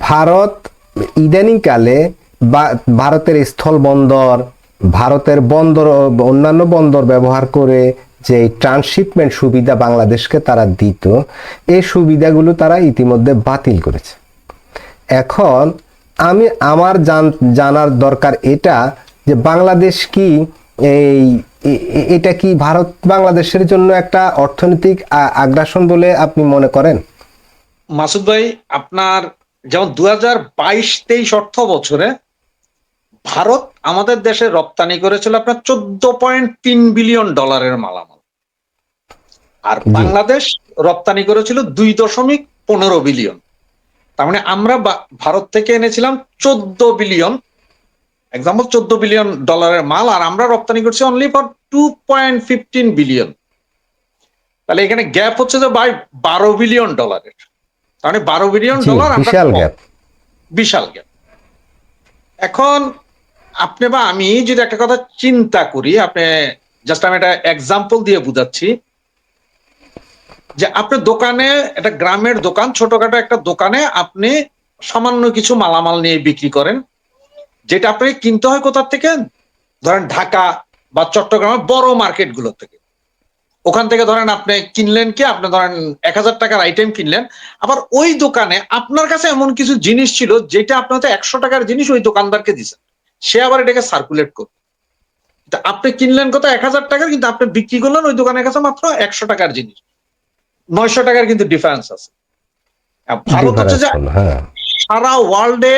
ভারত ইদানিংকালে ভারতের স্থল বন্দর ভারতের বন্দর, অন্যান্য বন্দর ব্যবহার করে যে ট্রান্সশিপমেন্ট সুবিধা বাংলাদেশকে তারা দিত এই সুবিধাগুলো তারা ইতিমধ্যে বাতিল করেছে। এখন আমি, আমার জান- জানার দরকার এটা যে বাংলাদেশ কি এই এটা কি ভারত বাংলাদেশের জন্য একটা অর্থনৈতিক আগ্রাসন বলে আপনি মনে করেন? মাসুদ ভাই, আপনার যেমন দু হাজার বাইশ তেইশ অর্থ বছরে ভারত আমাদের দেশে রপ্তানি করেছিল আপনার চোদ্দ পয়েন্ট তিন বিলিয়ন ডলারের মালামাল। আর বাংলাদেশ রপ্তানি করেছিল দুই দশমিক পনেরো বিলিয়ন। তার মানে আমরা ভারত থেকে এনেছিলাম চোদ্দ বিলিয়ন। এক্সাম্পল চোদ্দ বিলিয়ন ডলারের মাল আর আমরা রপ্তানি করছি only for two point fifteen billion তাহলে এখানে গ্যাপ হচ্ছে যে বাই বারো বিলিয়ন ডলারের। তার মানে বারো বিলিয়ন ডলার বিশাল গ্যাপ বিশাল গ্যাপ এখন আপনি বা আমি যদি একটা কথা চিন্তা করি আপনি জাস্ট আমি একটা এক্সাম্পল দিয়ে বুঝাচ্ছি যে আপনি দোকানে একটা গ্রামের দোকান ছোটখাটো একটা দোকানে আপনি সামান্য কিছু মালামাল নিয়ে বিক্রি করেন যেটা আপনাকে কিনতে হয় কোথার থেকে? ধরেন ঢাকা বা চট্টগ্রামের বড় মার্কেটগুলো থেকে। ওখান থেকে ধরেন আপনি কিনলেন কি? আপনি ধরেন এক হাজার টাকার আইটেম কিনলেন। আবার ওই দোকানে আপনার কাছে এমন কিছু জিনিস ছিল যেটা আপনার হয়তো একশো টাকার জিনিস ওই দোকানদারকে দিচ্ছেন সে আবার এটাকে সার্কুলেট করবে। আপনি কিনলেন কত? এক হাজার টাকার কিন্তু আপনি বিক্রি করলেন ওই দোকানের কাছে মাত্র একশো টাকার জিনিস। নয়শো টাকার কিন্তু ডিফারেন্স আছে। ভারত হচ্ছে যে হ্যাঁ। সারা ওয়ার্ল্ডে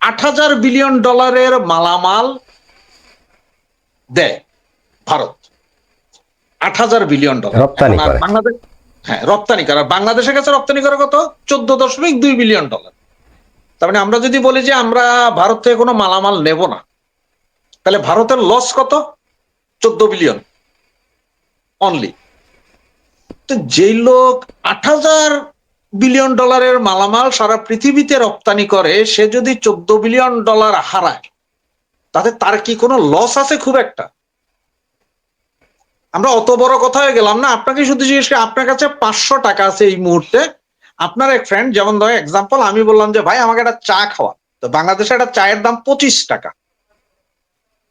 আট হাজার বিলিয়ন ডলারের মালামাল দেয় ভারত। আট হাজার বিলিয়ন ডলার। রপ্তানি করে। বাংলাদেশ হ্যাঁ রপ্তানি করে। বাংলাদেশের কাছে রপ্তানি করে কত? চোদ্দ দশমিক দুই বিলিয়ন ডলার। তার মানে আমরা যদি বলি যে আমরা ভারত থেকে কোনো মালামাল নেব না তাহলে ভারতের লস কত? চোদ্দ বিলিয়ন। অনলি তো যেই লোক আট হাজার বিলিয়ন ডলারের মালামাল সারা পৃথিবীতে রপ্তানি করে সে যদি চোদ্দ বিলিয়ন ডলার হারায় তাতে তার কি কোনো লস আছে? খুব একটা। আমরা অত বড় কথা হয়ে গেলাম না। আপনাকে শুধু জিজ্ঞেস করি আপনার কাছে পাঁচশো টাকা আছে এই মুহূর্তে। আপনার এক ফ্রেন্ড যেমন ধর এক্সাম্পল আমি বললাম যে ভাই আমাকে একটা চা খাওয়া তো বাংলাদেশে একটা চায়ের দাম পঁচিশ টাকা।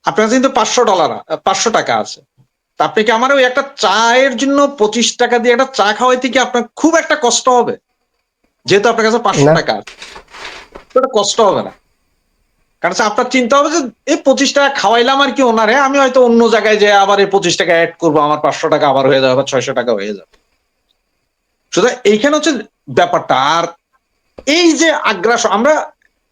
আপনার কাছে কিন্তু পাঁচশো ডলার পাঁচশো টাকা আছে। তা আপনি কি আমার ওই একটা চায়ের জন্য পঁচিশ টাকা দিয়ে একটা চা খাওয়াইতে কি আপনার খুব একটা কষ্ট হবে? যেহেতু আপনার কাছে পাঁচশো টাকা আছে। কষ্ট হবে না। কারণ আপনার চিন্তা হবে যে এই পঁচিশ টাকা খাওয়াইলাম আর কি ওনারে, আমি হয়তো অন্য জায়গায় যে আবার এই পঁচিশ টাকা অ্যাড করব, আমার পাঁচশো টাকা আবার হয়ে যাবে বা ছয়শো টাকা হয়ে যাবে। সুতরাং এইখানে হচ্ছে ব্যাপারটা। আর এই যে আগ্রাসন আমরা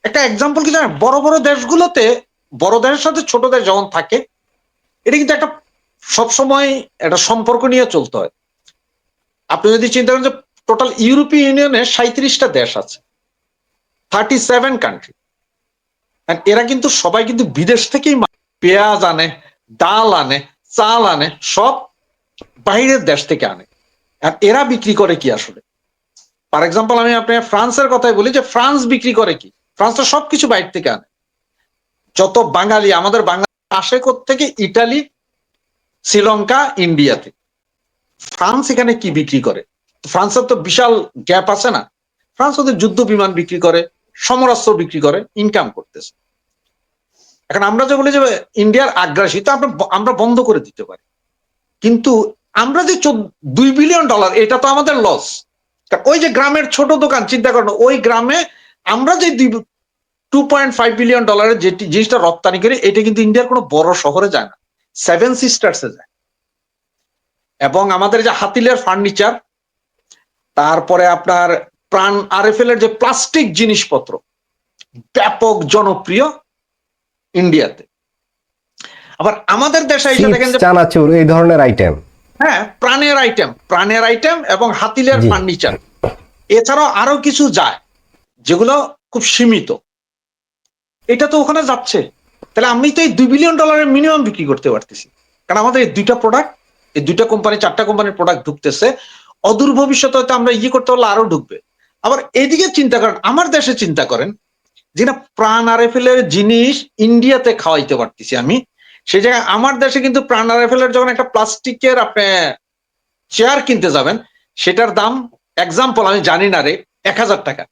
একটা এক্সাম্পল কি জানেন? বড় বড় দেশগুলোতে, বড় দেশের সাথে ছোট দেশ যেমন থাকে, এটা কিন্তু একটা সবসময় একটা সম্পর্ক নিয়ে চলতে হয়। আপনি যদি চিন্তা করেন যে টোটাল ইউরোপীয় ইউনিয়নে সাঁত্রিশটা দেশ আছে থার্টি সেভেন কান্ট্রি এরা কিন্তু সবাই কিন্তু বিদেশ থেকেই পেঁয়াজ আনে, ডাল আনে, চাল আনে, সব বাইরের দেশ থেকে আনে। আর এরা বিক্রি করে কি আসলে? ফর এক্সাম্পল আমি আপনার ফ্রান্সের কথাই বলি যে ফ্রান্স বিক্রি করে কি? ফ্রান্স তো সবকিছু বাইরে থেকে আনে। যত বাঙালি, আমাদের বাংলা আসে থেকে ইটালি, শ্রীলঙ্কা, ইন্ডিয়াতে। ফ্রান্স এখানে কি বিক্রি করে? ফ্রান্সের তো বিশাল গ্যাপ আছে না? ফ্রান্স ওদের যুদ্ধ বিমান বিক্রি করে। সমরাস্ত্র বিক্রি করে ইনকাম করতেছে। এখন আমরা যে বলি যে ইন্ডিয়ার আগ্রাসী, তো আমরা আমরা বন্ধ করে দিতে পারি। কিন্তু আমরা যে দুই বিলিয়ন ডলার এটা তো আমাদের লস ওই যে গ্রামের ছোট দোকান, চিন্তা করেন ওই গ্রামে আমরা যে টু পয়েন্ট ফাইভ বিলিয়ন ডলারের যে জিনিসটা রপ্তানি করি, এটা কিন্তু ইন্ডিয়ার কোনো বড় শহরে যায় না। সেভেন সিস্টার্সে যায়। এবং আমাদের যে হাতিলের ফার্নিচার তারপরে আপনার প্রাণ আরএফএল এর যে প্লাস্টিক জিনিসপত্র ব্যাপক জনপ্রিয় ইন্ডিয়াতে। আবার আমাদের দেশে এসে দেখেন যে চানাচুর এই ধরনের আইটেম হ্যাঁ প্রাণের আইটেম প্রাণের আইটেম এবং হাতিলের ফার্নিচার। এছাড়াও আরও কিছু যায় যেগুলো খুব সীমিত। এটা তো ওখানে যাচ্ছে। তাহলে আমি তো এই দুই বিলিয়ন ডলারের মিনিমাম বিক্রি করতে পারতেছি। কারণ আমাদের এই দুইটা প্রোডাক্ট এই দুইটা কোম্পানি চারটা কোম্পানির প্রোডাক্ট ঢুকতেছে। অদূর ভবিষ্যতে হয়তো আমরা ইয়ে করতে পারলে আরও ঢুকবে। আবার এদিকে চিন্তা করেন, আমার দেশে চিন্তা করেন যে না প্রাণ আরএফএল জিনিস ইন্ডিয়াতে খাওয়াইতে পারতেছি আমি, সেই জায়গায় আমার দেশে কিন্তু প্রাণ আরএফএল যখন একটা প্লাস্টিকের আপনি চেয়ার কিনতে যাবেন, সেটার দাম এক্সাম্পল আমি জানি না রে, এক হাজার টাকা।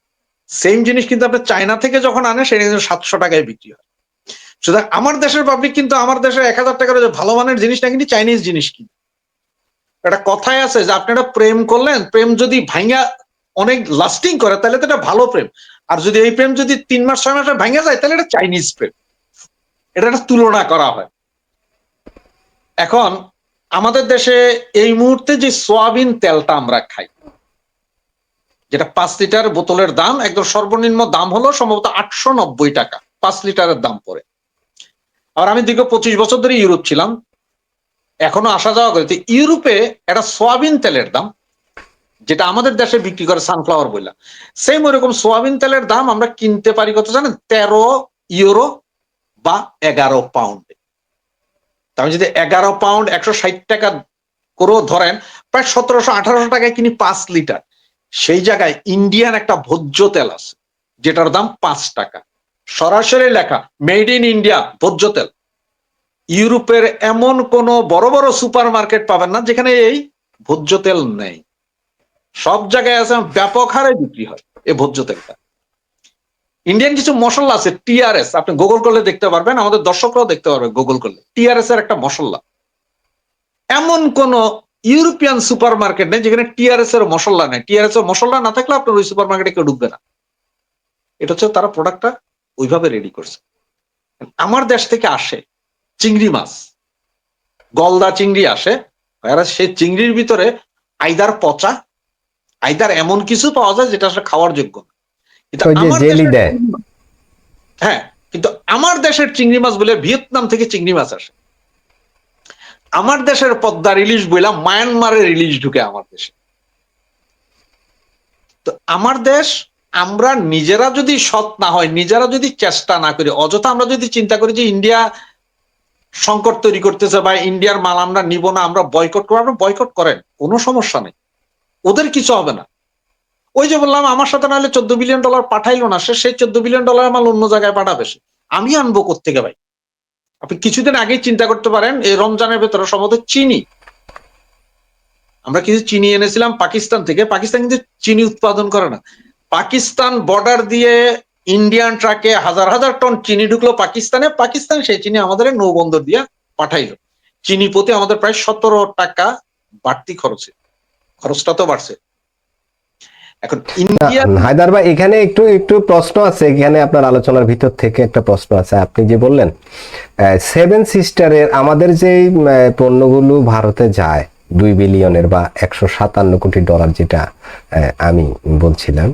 সেম জিনিস কিন্তু আপনি চায়না থেকে যখন আনে সেটা কিন্তু সাতশো টাকায় বিক্রি হয়। সুতরাং আমার দেশের পাবলিক কিন্তু আমার দেশে এক হাজার টাকার ভালো মানের জিনিস না, কিন্তু চাইনিজ জিনিস কিনে। একটা কথাই আছে যে, আপনি একটা প্রেম করলেন, প্রেম যদি ভাঙা অনেক লাস্টিং করে, তাহলে তো এটা ভালো প্রেম। আর যদি এই প্রেম যদি তিন মাস, ছয় মাসে ভাঙা যায়, তাহলে এটা চাইনিজ প্রেম। এটা একটা তুলনা করা হয়। এখন আমাদের দেশে এই মুহূর্তে যে সোয়াবিন তেলটা আমরা খাই, যেটা পাঁচ লিটার বোতলের দাম, একদম সর্বনিম্ন দাম হলো সম্ভবত আটশো নব্বই টাকা, পাঁচ লিটারের দাম পড়ে। আর আমি দীর্ঘ পঁচিশ বছর ধরে ইউরোপ ছিলাম। এখনও আসা যাওয়া করি। ইউরোপে একটা সোয়াবিন তেলের দাম যেটা আমাদের দেশে বিক্রি করে সানফ্লাওয়ার বইলা। সেম ওইরকম সোয়াবিন তেলের দাম আমরা কিনতে পারি কত জানেন? তেরো ইউরো বা এগারো পাউন্ডে আমি যদি এগারো পাউন্ড একশো ষাট টাকা করেও ধরেন, প্রায় সতেরোশো, আঠারোশো টাকায় কিনি পাঁচ লিটার। সেই জায়গায় ইন্ডিয়ান একটা ভোজ্য তেল আছে, যেটার দাম পাঁচ টাকা। সরাসরি লেখা মেড ইন ইন্ডিয়া ভোজ্য তেল। ইউরোপের এমন কোন বড় বড় সুপার মার্কেট পাবেন না, যেখানে এই ভোজ্য তেল নেই। সব জায়গায় আছে, ব্যাপক হারে বিক্রি হয় এই ভোজ্য তেলটা। ইন্ডিয়ান কিছু মশলা আছে টিআরএস আপনি গুগল করলে দেখতে পারবেন, আমাদের দর্শকরাও দেখতে পারবে গুগল করলে। টিআরএস এর একটা মশলা। এমন কোন ইউরোপিয়ান সুপার মার্কেট নেই যেখানে টিআরএস এর মশলা নেই। টিআরএস এর মশলা না থাকলে আপনার ওই সুপার মার্কেটে কেউ ঢুকবে না। এটা হচ্ছে তারা প্রোডাক্টটা ওইভাবে রেডি করছে। আমার দেশ থেকে আসে চিংড়ি মাছ। গলদা চিংড়ি আসে সেই চিংড়ির ভিতরে আইদার পচা আইদার এমন কিছু পাওয়া যায় যেটা আসলে খাওয়ার যোগ্য কিন্তু। হ্যাঁ কিন্তু আমার দেশের চিংড়ি মাছ বলে ভিয়েতনাম থেকে চিংড়ি মাছ আসে। আমার দেশের পদ্মা রিলিজ বইলা মায়ানমারের ইলিশ ঢুকে আমার দেশে। তো আমার দেশ আমরা নিজেরা যদি সৎ না হয় নিজেরা যদি চেষ্টা না করি অযথা আমরা যদি চিন্তা করি যে ইন্ডিয়া সংকট তৈরি করতেছে বা ইন্ডিয়ার মাল আমরা নিব না আমরা বয়কট করব আমরা বয়কট করেন কোনো সমস্যা নেই। ওদের কিছু হবে না। ওই যে বললাম, আমার সাথে নাহলে চোদ্দ বিলিয়ন ডলার পাঠাইলো না সে সেই চোদ্দ বিলিয়ন ডলার মাল অন্য জায়গায় পাঠাবে সে। আমি আনব কোথেকে ভাই? আপনি কিছুদিন আগেই চিন্তা করতে পারেন, এই রমজানের ভেতরে সম্ভবত চিনি। আমরা কিছু চিনি এনেছিলাম পাকিস্তান থেকে। পাকিস্তান কিন্তু চিনি উৎপাদন করে না। পাকিস্তান বর্ডার দিয়ে ইন্ডিয়ান ট্রাকে হাজার হাজার টন চিনি ঢুকলো পাকিস্তানে। পাকিস্তান সেই চিনি আমাদের নৌবন্দর দিয়ে পাঠাইলো। চিনি প্রতি আমাদের প্রায় সতেরো টাকা বাড়তি খরচে। খরচটা তো বাড়ছে। এখন ইন্ডিয়া হায়দার ভাই এখানে একটু একটু প্রশ্ন আছে। এখানে আপনার আলোচনার ভিতর থেকে একটা প্রশ্ন আছে। আপনি যে বললেন সেভেন সিস্টারের আমাদের যে পণ্যগুলো ভারতে যায় দুই বিলিয়নের বা একশো সাতান্ন কোটি ডলার যেটা আমি বলছিলাম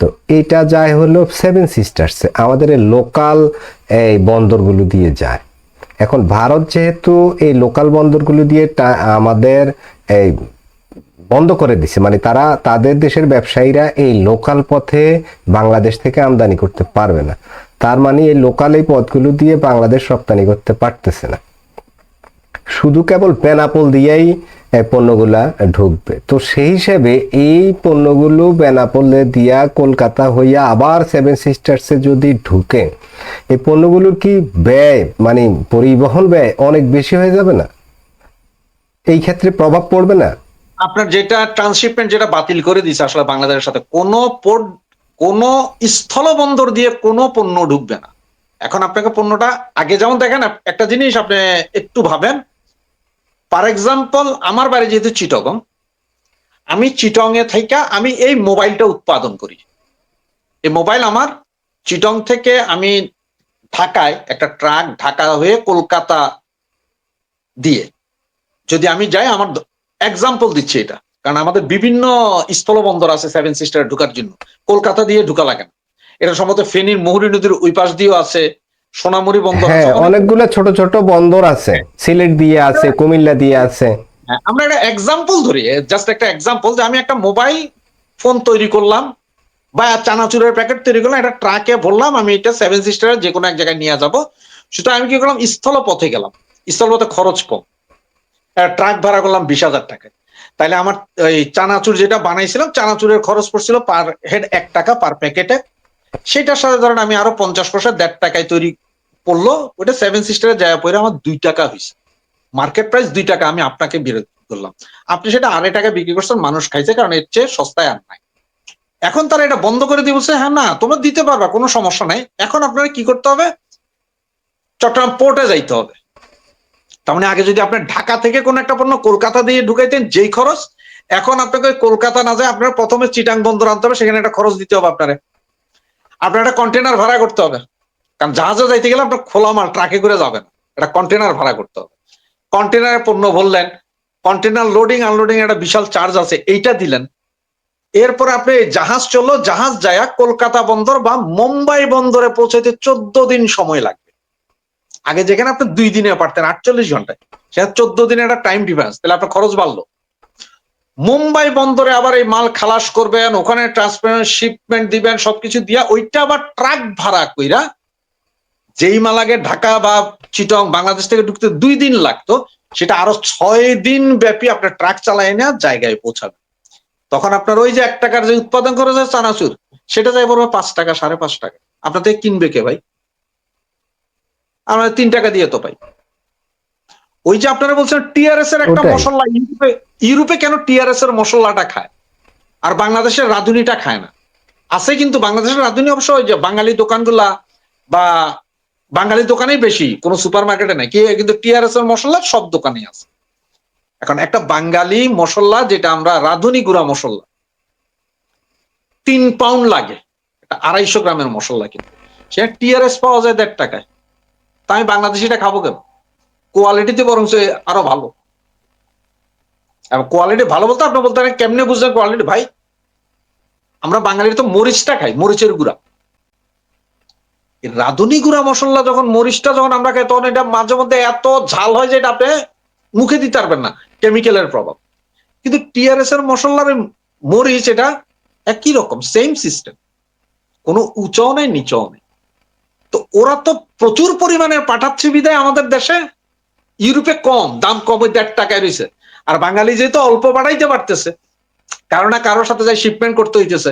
তো এটা যায় হলো সেভেন সিস্টার্স আমাদের লোকাল এই বন্দরগুলো দিয়ে যায়। এখন ভারত যেহেতু এই লোকাল বন্দরগুলো দিয়ে আমাদের এই বন্ধ করে দিছে। মানে তারা তাদের দেশের ব্যবসায়ীরা এই লোকাল পথে বাংলাদেশ থেকে আমদানি করতে পারবে না। তার মানে এই লোকাল এই পথগুলো দিয়ে বাংলাদেশ রপ্তানি করতে পারতেছে না। শুধু কেবল বেনাপোল দিয়েই পণ্যগুলা ঢুকবে। তো সেই হিসেবে এই পণ্যগুলো বেনাপোলে দিয়া কলকাতা হইয়া আবার সেভেন সিস্টার্সে যদি ঢুকে, এই পণ্যগুলোর কি ব্যয় মানে পরিবহন ব্যয় অনেক বেশি হয়ে যাবে না? এই ক্ষেত্রে প্রভাব পড়বে না? আপনার যেটা ট্রান্সশিপমেন্ট যেটা বাতিল করে দিছে আসলে বাংলাদেশের সাথে, কোনো পোর্ট কোন স্থলবন্দর দিয়ে কোনো পণ্য ঢুকবে না। এখন আপনাকে পণ্যটা আগে যেমন দেখেন একটা জিনিস আপনি একটু ভাবেন। ফর এক্সাম্পল আমার বাড়ি যেহেতু চিটগং, আমি চিটং এ থেকে আমি এই মোবাইলটা উৎপাদন করি। এই মোবাইল আমার চিটং থেকে আমি ঢাকায় একটা ট্রাক ঢাকা হয়ে কলকাতা দিয়ে, যদি আমি যাই আমার এক্সাম্পল দিচ্ছি এটা। কারণ আমাদের বিভিন্ন স্থলবন্দর আছে সেভেন সিস্টার ঢুকার জন্য। কলকাতা দিয়ে ঢুকা লাগে না। এটা সম্ভবত ফেনীর মহুরী নদীর ওই পাশ দিয়েও আছে সোনামুড়ি বন্দর হ্যাঁ অনেকগুলো ছোট ছোট বন্দর আছে। সিলেট দিয়ে আছে কুমিল্লা দিয়ে আছে। হ্যাঁ, আমরা একটা এক্সাম্পল ধরি। জাস্ট একটা এক্সাম্পল যে আমি একটা মোবাইল ফোন তৈরি করলাম বা চানাচুরের প্যাকেট তৈরি করলাম একটা ট্রাকে বললাম আমি এটা সেভেন সিস্টারের যে কোনো এক জায়গায় নিয়ে যাব। সুতরাং আমি কি করলাম? স্থল পথে গেলাম। স্থল পথে খরচ কম। ট্রাক ভাড়া করলাম বিশ হাজার টাকায়। তাইলে আমার, ওই চানাচুর যেটা বানাইছিলাম, চানাচুরের খরচ পড়ছিল পার হেড এক টাকা পার প্যাকেটে সেটার সাথে ধরেন আমি আরও পঞ্চাশ পয়সা দেড় টাকায় তৈরি পড়ল ওটা সেভেন সিস্টারে যায় পরে আমার দুই টাকা হয়েছে মার্কেট প্রাইস দুই টাকা, আমি আপনাকে বিরোধ করলাম। আপনি সেটা আড়াই টাকা বিক্রি করছেন, মানুষ খাইছে, কারণ এর চেয়ে সস্তায় আর নাই। এখন তারা এটা বন্ধ করে দিয়ে বলছে হ্যাঁ না, তোমরা দিতে পারবা, কোনো সমস্যা নাই। এখন আপনারা কি করতে হবে? চট্টগ্রাম পোর্টে যাইতে হবে। তার মানে আগে যদি আপনি ঢাকা থেকে কোন একটা পণ্য কলকাতা দিয়ে ঢুকাইতেন, যেই খরচ, এখন আপনাকে কলকাতা না যায় আপনার প্রথমে চিটাং বন্দর আনতে হবে, সেখানে একটা খরচ দিতে হবে আপনারে। আপনার একটা কন্টেনার ভাড়া করতে হবে। কারণ জাহাজে যাইতে গেলে আপনার খোলা মাল ট্রাকে করে যাবেন। একটা কন্টেনার ভাড়া করতে হবে। কন্টেনারে পণ্য ভরলেন কন্টেনার লোডিং আনলোডিং একটা বিশাল চার্জ আছে, এইটা দিলেন। এরপরে আপনি জাহাজ চলল, জাহাজ যায়া কলকাতা বন্দর বা মুম্বাই বন্দরে পৌঁছাইতে চোদ্দ দিন সময় লাগবে আগে যেখানে আপনি দুই দিনে পারতেন, আটচল্লিশ ঘন্টায়। সেটা চোদ্দ দিনের একটা টাইম ডিফারেন্স তাহলে আপনার খরচ বাড়লো। মুম্বাই বন্দরে আবার এই মাল খালাস করবেন, ওখানে ট্রান্সপারেন্ট শিপমেন্ট দিবেন, সবকিছু দিয়া ওইটা আবার ট্রাক ভাড়া কইরা যেই মাল আগে ঢাকা বা চিটং, বাংলাদেশ থেকে ঢুকতে দুই দিন লাগতো, সেটা আরও ছয় দিন ব্যাপী আপনার ট্রাক চালায় না জায়গায় পৌঁছাবে। তখন আপনার ওই যে এক টাকার যে উৎপাদন করে যায় চানাচুর, সেটা যাই পড়বে পাঁচ টাকা, সাড়ে পাঁচ টাকা। আপনার থেকে কিনবে কে ভাই? আমরা তিন টাকা দিয়ে তো পাই। ওই যে আপনারা বলছেন টিআরএস এর একটা মশলা ইউরোপে ইউরোপে কেন টিআরএস এর মশলাটা খায়? আর বাংলাদেশের রাঁধুনিটা খায় না। আছে কিন্তু বাংলাদেশের রাঁধুনি অবশ্য ওই যে বাঙালি দোকানগুলা বা বাঙালি দোকানেই বেশি কোনো সুপার মার্কেটে নাই। কি কিন্তু টিআরএস এর মশলা সব দোকানেই আছে। এখন একটা বাঙালি মশলা যেটা আমরা রাঁধুনি গুঁড়া মশলা তিন পাউন্ড লাগে। আড়াইশো গ্রামের মশলা কিন্তু। সেটা টিআরএস পাওয়া যায় দেড় টাকায়। তা আমি বাংলাদেশিটা খাব কেন? কোয়ালিটিতে বরং আরও ভালো। কোয়ালিটি ভালো বলতে আপনি বলতে কেমনে বুঝলেন কোয়ালিটি ভাই, আমরা বাঙালির তো মরিচটা খাই, মরিচের গুঁড়া। রাঁধুনি গুঁড়া মশলা যখন, মরিচটা যখন আমরা খাই, তখন এটা মাঝে মধ্যে এত ঝাল হয় যে এটা আপনি মুখে দিতে পারবেন না কেমিক্যালের প্রভাব। কিন্তু টিআরএস এর মশলার মরিচ, এটা একই রকম সেম সিস্টেম কোনো উঁচাও নেই, নিচাও নেই। তো ওরা তো প্রচুর পরিমাণে পাঠাচ্ছে বিদায় আমাদের দেশে। ইউরোপে কম, দাম কম দেড় টাকায় রয়েছে আর বাঙালি যেহেতু অল্প বাড়াইতে পারতেছে, কারও কারোর সাথে যাই শিপমেন্ট করতে হইতেছে।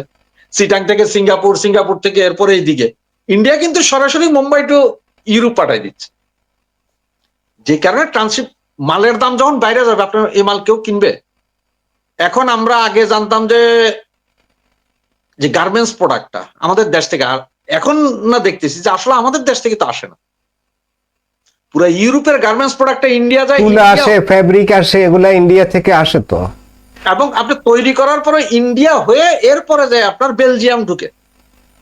সিটাং থেকে সিঙ্গাপুর সিঙ্গাপুর থেকে এরপরে এইদিকে। ইন্ডিয়া কিন্তু সরাসরি মুম্বাই টু ইউরোপ পাঠাই দিচ্ছে। যে কারণে ট্রান্সিপ মালের দাম যখন বাইরে যাবে, আপনার এই মাল কেউ কিনবে? এখন আমরা আগে জানতাম যে যে গার্মেন্টস প্রোডাক্টটা আমাদের দেশ থেকে, আর এখন না দেখতেছি যে আসলে আমাদের দেশ থেকে তো আসে না। পুরো ইউরোপের গার্মেন্টস প্রোডাক্টটা ইন্ডিয়া যায় তুলা আসে ফ্যাব্রিক আসে এগুলা ইন্ডিয়া থেকে আসে তো। এবং আপনি তৈরি করার পরে ইন্ডিয়া হয়ে এরপরে যায় আপনার বেলজিয়াম ঢুকে।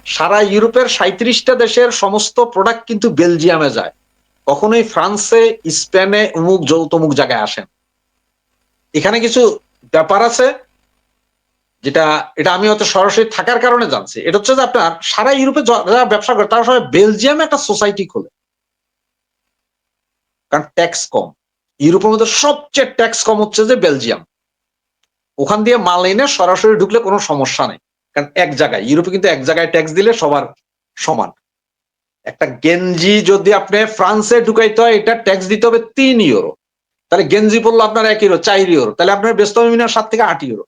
সারা ইউরোপের সাঁত্রিশটা দেশের সমস্ত প্রোডাক্ট কিন্তু বেলজিয়ামে যায়। কখনোই ফ্রান্সে স্পেনে অমুক যৌতমুক জায়গায় আসেন এখানে কিছু ব্যাপার আছে যেটা, এটা আমি হয়তো সরাসরি থাকার কারণে জানছি। এটা হচ্ছে যে আপনার সারা ইউরোপে যারা ব্যবসা করে, তারা সবাই বেলজিয়ামে একটা সোসাইটি খোলে। কারণ ট্যাক্স কম। ইউরোপের মধ্যে সবচেয়ে ট্যাক্স কম হচ্ছে যে বেলজিয়াম। ওখান দিয়ে মাল এনে সরাসরি ঢুকলে কোনো সমস্যা নেই। কারণ এক জায়গায়, ইউরোপে কিন্তু এক জায়গায় ট্যাক্স দিলে সবার সমান। একটা গেঞ্জি যদি আপনি ফ্রান্সে ঢুকাইতে হয়, এটা ট্যাক্স দিতে হবে তিন ইউরো তাহলে গেঞ্জি পড়ল আপনার এক ইউরো চার ইউরো তাহলে আপনার ব্যস্ত সাত থেকে আট ইউরো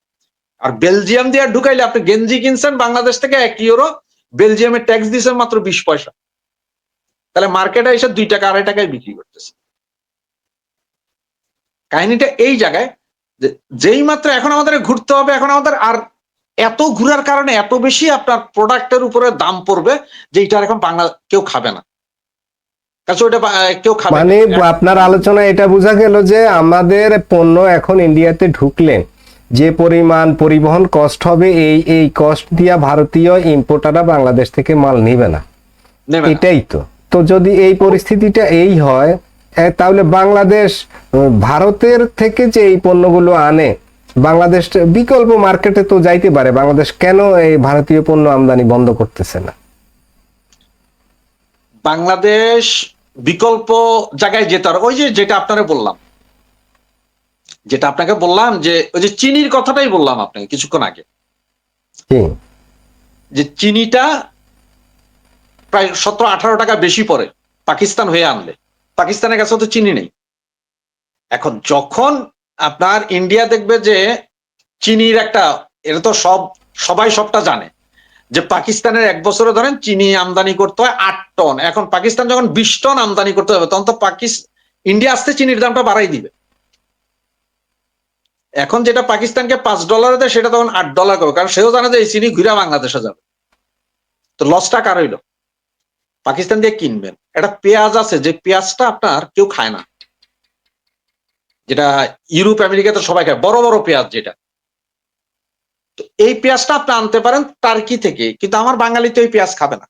আর বেলজিয়াম দিয়ে ঢুকাইলে আপনি গেঞ্জি কিনছেন, বাংলাদেশ থেকে এক ইউরো বেলজিয়ামে ট্যাক্স দিয়েছেন মাত্র বিশ পয়সা। তাহলে মার্কেটে এসে দুই টাকা, আড়াই টাকায় বিক্রি করতেছে। কাহিনীটা এই জায়গায় যেই মাত্র এখন আমাদের ঘুরতে হবে, এখন আমাদের আর এত ঘুরার কারণে এত বেশি আপনার প্রোডাক্টের উপরে দাম পড়বে যে এটার এখন বাংলা কেউ খাবে না। মানে। আপনার আলোচনা এটা বোঝা গেল যে আমাদের পণ্য এখন ইন্ডিয়াতে ঢুকলে যে পরিমাণ পরিবহন কষ্ট হবে এই এই কষ্ট দিয়া ভারতীয় ইম্পোর্টাররা বাংলাদেশ থেকে মাল নিবে না। এটাই তো। তো যদি এই পরিস্থিতিটা এই হয় তাহলে বাংলাদেশ ভারতের থেকে যে এই পণ্যগুলো আনে বাংলাদেশ বিকল্প মার্কেটে তো যাইতে পারে। বাংলাদেশ কেন এই ভারতীয় পণ্য আমদানি বন্ধ করতেছে না? বাংলাদেশ বিকল্প জায়গায় যেতে ওই যে যেটা আপনারা বললাম যেটা আপনাকে বললাম যে ওই যে চিনির কথাটাই বললাম আপনাকে কিছুক্ষণ আগে। যে চিনিটা প্রায় সতেরো আঠারো টাকা বেশি পড়ে পাকিস্তান হয়ে আনলে। পাকিস্তানের কাছে তো চিনি নেই। এখন যখন আপনার ইন্ডিয়া দেখবে যে চিনির একটা এটা তো সব সবাই সবটা জানে যে পাকিস্তানের এক বছরে ধরেন চিনি আমদানি করতে হয় আট টন। এখন পাকিস্তান যখন বিশ টন আমদানি করতে হবে তখন তো পাকিস্তান ইন্ডিয়া আসতে চিনির দামটা বাড়াই দিবে। এখন যেটা পাকিস্তানকে পাঁচ ডলারে দেয়, সেটা তখন আট ডলার করবে, কারণ সেও জানে যে এই চিনি ঘুরে বাংলাদেশে যাবে। তো লসটা কার হইল? পাকিস্তান দিয়ে কিনবেন। একটা পেঁয়াজ আছে, যে পেঁয়াজটা আপনার কেউ খায় না। যেটা ইউরোপ, আমেরিকাতে সবাই খায়, বড় বড় পেঁয়াজ যেটা। তো এই পেঁয়াজটা আপনি আনতে পারেন টার্কি থেকে, কিন্তু আমার বাঙালি তো এই পেঁয়াজ খাবে না।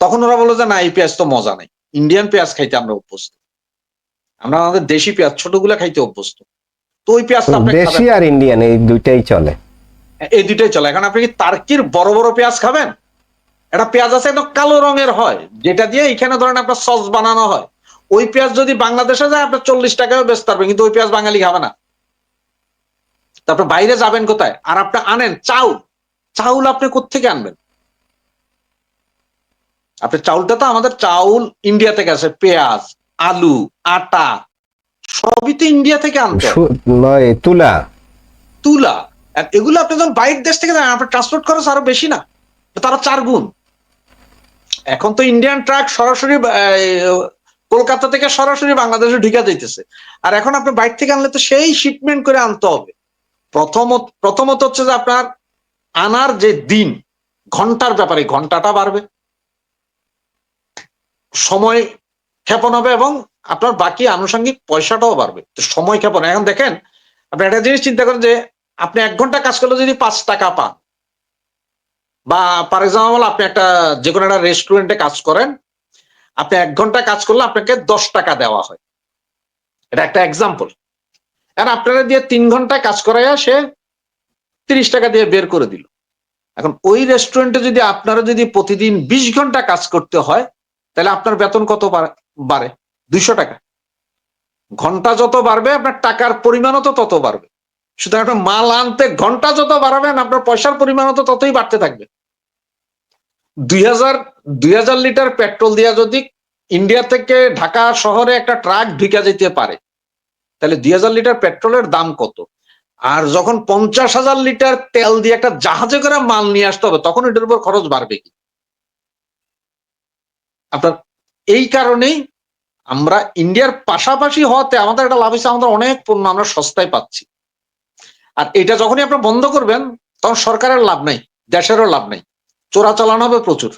তখন ওরা বলল যে, না, এই পেঁয়াজ তো মজা নেই। ইন্ডিয়ান পেঁয়াজ খাইতে আমরা অভ্যস্ত। আমরা আমাদের দেশি পেঁয়াজ, ছোটগুলা খাইতে অভ্যস্ত। তো ওই পেঁয়াজটা আপনি দেশি আর ইন্ডিয়ান এই দুইটাই চলে। এই দুইটাই চলে। এখন আপনি কি তার্কির বড় বড় পেঁয়াজ খাবেন? একটা পেঁয়াজ আছে একদম কালো রঙের হয় যেটা দিয়ে এখানে ধরেন আপনার সস বানানো হয়। ওই পেঁয়াজ যদি বাংলাদেশে যায় আপনার চল্লিশ টাকাও বেচতে পারবে কিন্তু ওই পেঁয়াজ বাঙালি খাবে না। তারপর বাইরে যাবেন কোথায়? আর আপনি আনেন চাউল। চাউল আপনি কোত্থেকে আনবেন? আপনি চাউলটা তো আমাদের চাউল ইন্ডিয়া থেকে আসে পেঁয়াজ আলু আটা সবই তো ইন্ডিয়া থেকে আনতে নয়, তুলা। তুলা। এগুলো আপনি যখন বাইরের দেশ থেকে যান আপনার ট্রান্সপোর্ট খরচ আরও বেশি না। তারা চার গুণ। এখন তো ইন্ডিয়ান ট্রাক সরাসরি কলকাতা থেকে সরাসরি বাংলাদেশে ঢুকে যাইতেছে। আর এখন আপনি বাইরে থেকে আনলে তো সেই শিপমেন্ট করে আনতে হবে। প্রথমত প্রথমত হচ্ছে যে আপনার আনার যে দিন ঘণ্টার ব্যাপারে ঘন্টাটা বাড়বে। সময় ক্ষেপণ হবে এবং আপনার বাকি আনুষঙ্গিক পয়সাটাও বাড়বে। তো সময় ক্ষেপণ। এখন দেখেন, আপনি একটা জিনিস চিন্তা করেন যে, আপনি এক ঘণ্টা কাজ করলে যদি পাঁচ টাকা পান, বা ফর এক্সাম্পল আপনি একটা যে কোনো একটা রেস্টুরেন্টে কাজ করেন, আপনি এক ঘণ্টা কাজ করলে আপনাকে দশ টাকা দেওয়া হয়। এটা একটা এক্সাম্পল আর আপনারা দিয়ে তিন ঘণ্টা কাজ করাইয়া সে তিরিশ টাকা দিয়ে বের করে দিল। এখন ওই রেস্টুরেন্টে যদি আপনারা যদি প্রতিদিন বিশ ঘণ্টা কাজ করতে হয়, তাহলে আপনার বেতন কত বাড়ে- দুইশো টাকা। ঘণ্টা যত বাড়বে, আপনার টাকার পরিমাণও তো তত বাড়বে। সুতরাং আপনার মাল আনতে ঘণ্টা যত বাড়াবেন, আপনার পয়সার পরিমাণও তো ততই বাড়তে থাকবে। দুই হাজার দুই হাজার লিটার পেট্রোল দিয়া যদি ইন্ডিয়া থেকে ঢাকা শহরে একটা ট্রাক ঢুকে যেতে পারে, তাহলে দুই হাজার লিটার পেট্রোলের দাম কত? আর যখন পঞ্চাশ হাজার লিটার তেল দিয়ে একটা জাহাজে করে মাল নিয়ে আসতে হবে, তখন এটার উপর খরচ বাড়বে কি? আপনার এই কারণেই আমরা ইন্ডিয়ার পাশাপাশি হওয়াতে আমাদের একটা লাভ হচ্ছে আমাদের অনেক পণ্য আমরা সস্তায় পাচ্ছি। আর এটা যখনই আপনারা বন্ধ করবেন, তখন সরকারের লাভ নাই, দেশেরও লাভ নাই। চোরা চালান হবে প্রচুর।